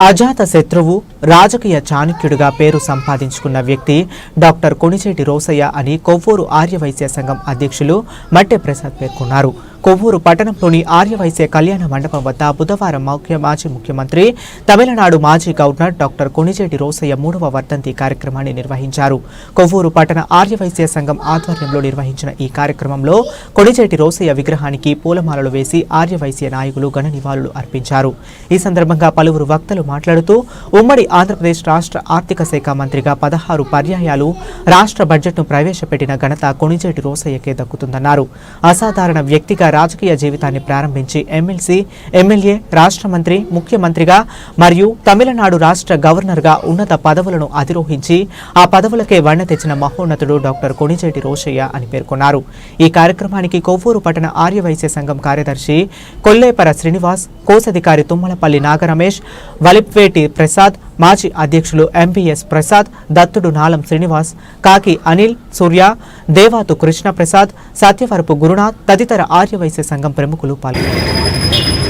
అజాత శత్రువు రాజకీయ చాణక్యుడిగా పేరు సంపాదించుకున్న వ్యక్తి డాక్టర్ కొణిచేటి రోసయ్య అని కొవ్వూరు ఆర్యవైశ్య సంఘం అధ్యక్షులు మట్టె ప్రసాద్ పేర్కొన్నారు. కొవ్వూరు పట్టణంలోని ఆర్యవైశ్య కళ్యాణ మండపం వద్ద బుధవారం ముఖ్య మాజీ ముఖ్యమంత్రి తమిళనాడు మాజీ గవర్నర్ డాక్టర్ కొణిజేటి రోసయ్య మూడవ వర్ధంతి కార్యక్రమాన్ని నిర్వహించారు. కొవ్వూరు పట్టణ ఆర్యవైశ్య సంఘం ఆధ్వర్యంలో నిర్వహించిన ఈ కార్యక్రమంలో కొణిజేటి రోసయ్య విగ్రహానికి పూలమాలలు వేసి ఆర్యవైశ్య నాయకులు ఘన నివాళులు అర్పించారు. ఈ సందర్భంగా పలువురు వక్తలు మాట్లాడుతూ ఉమ్మడి ఆంధ్రప్రదేశ్ రాష్ట్ర ఆర్థిక శాఖ మంత్రిగా పదహారు పర్యాయాలు రాష్ట్ర బడ్జెట్ను ప్రవేశపెట్టిన ఘనత కొణిజేటి రోసయ్యకే దక్కుతుందన్నారు. అసాధారణ వ్యక్తిగా రాజకీయ జీవితాన్ని ప్రారంభించి ఎమ్మెల్సీ ఎమ్మెల్యే రాష్ట్ర మంత్రి ముఖ్యమంత్రిగా మరియు తమిళనాడు రాష్ట్ర గవర్నర్గా ఉన్నత పదవులను అధిరోహించి ఆ పదవులకే వన్నె తెచ్చిన మహోన్నతుడు డాక్టర్ కొణిజేటి రోషయ్య అని పేర్కొన్నారు. ఈ కార్యక్రమానికి కొవ్వూరు పట్టణ ఆర్యవైశ్య సంఘం కార్యదర్శి కొల్లేపర శ్రీనివాస్ కోశాధికారి తుమ్మలపల్లి నాగరమేష్ వలిప్వేటి ప్రసాద్ మాజీ అధ్యక్షులు ఎంపీఎస్ ప్రసాద్ దత్తుడు నాలం శ్రీనివాస్ కాకి అనిల్ సూర్య దేవాతు కృష్ణ ప్రసాద్ సత్యవరపు గురునాథ్ తదితర ఆర్యవైశ్య సంఘం ప్రముఖులు పాల్గొన్నారు.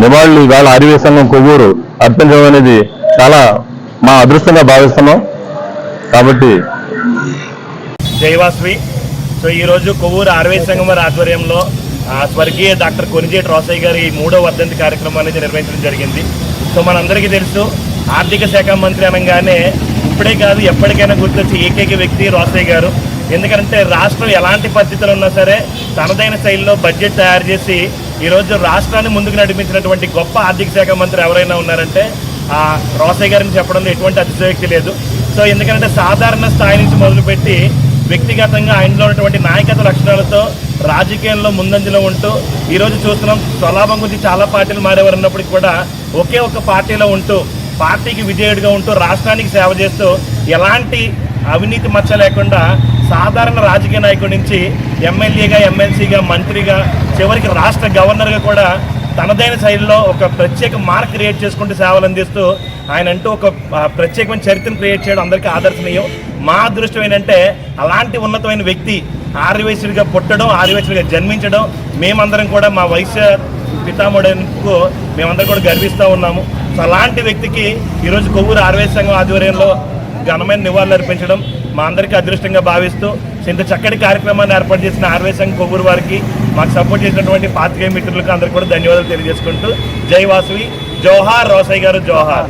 నివాళులు ఇవాళ ఆర్వీ సంఘం కొవ్వూరు అర్పించడం అనేది చాలా మా అదృష్టంగా భావిస్తున్నాం. కాబట్టి జయవాస్వి సో ఈరోజు కొవ్వూరు ఆర్వై సంఘం వారి ఆధ్వర్యంలో స్వర్గీయ డాక్టర్ కొనిజేటి రాసయ్య గారి మూడో వర్ధంతి కార్యక్రమం అనేది నిర్వహించడం జరిగింది. సో మనందరికీ తెలుసు ఆర్థిక శాఖ మంత్రి అనగానే ఇప్పుడే కాదు ఎప్పటికైనా గుర్తొచ్చే ఏకైక వ్యక్తి రాసయ్య గారు. ఎందుకంటే రాష్ట్రం ఎలాంటి పరిస్థితులు ఉన్నా సరే తనదైన శైలిలో బడ్జెట్ తయారు చేసి ఈరోజు రాష్ట్రాన్ని ముందుకు నడిపించినటువంటి గొప్ప ఆర్థిక శాఖ మంత్రి ఎవరైనా ఉన్నారంటే రాసయ్య రోసయ్య గారిని చెప్పడంలో ఎటువంటి అతిశయోక్తి లేదు. సో ఎందుకంటే సాధారణ స్థాయి నుంచి మొదలుపెట్టి వ్యక్తిగతంగా ఆయనలో ఉన్నటువంటి నాయకత్వ లక్షణాలతో రాజకీయంలో ముందంజలో ఉంటూ ఈరోజు చూస్తున్నాం. స్వలాభం గురించి చాలా పార్టీలు మారేవారు ఉన్నప్పటికీ కూడా ఒకే ఒక పార్టీలో ఉంటూ పార్టీకి విజయుడిగా ఉంటూ రాష్ట్రానికి సేవ చేస్తూ ఎలాంటి అవినీతి మచ్చ లేకుండా సాధారణ రాజకీయ నాయకుడి నుంచి ఎమ్మెల్యేగా ఎమ్మెల్సీగా మంత్రిగా చివరికి రాష్ట్ర గవర్నర్గా కూడా తనదైన శైలిలో ఒక ప్రత్యేక మార్క్ క్రియేట్ చేసుకుంటూ సేవలు అందిస్తూ ఆయన అంటూ ఒక ప్రత్యేకమైన చరిత్రను క్రియేట్ చేయడం అందరికీ ఆదర్శనీయం. మా అదృష్టం ఏంటంటే అలాంటి ఉన్నతమైన వ్యక్తి ఆర్యవైశ్యుడిగా పుట్టడం ఆర్యవైశ్యుడిగా జన్మించడం మేమందరం కూడా మా వైశ్య పితామహుడుకు మేమందరం కూడా గర్విస్తూ ఉన్నాము. సో అలాంటి వ్యక్తికి ఈరోజు కొవ్వూరు ఆర్యవైశ్య సంఘం ఆధ్వర్యంలో ఘనమైన నివాళులు అర్పించడం మా అందరికీ అదృష్టంగా భావిస్తూ ఇంత చక్కటి కార్యక్రమాన్ని ఏర్పాటు చేసిన ఆర్వే సంఘ్ కొవ్వూరు వారికి మాకు సపోర్ట్ చేసినటువంటి పాతికేయ మిత్రులకు అందరికీ కూడా ధన్యవాదాలు తెలియజేసుకుంటూ. జై వాసవి. జోహార్ రోసయ్య గారు జోహార్.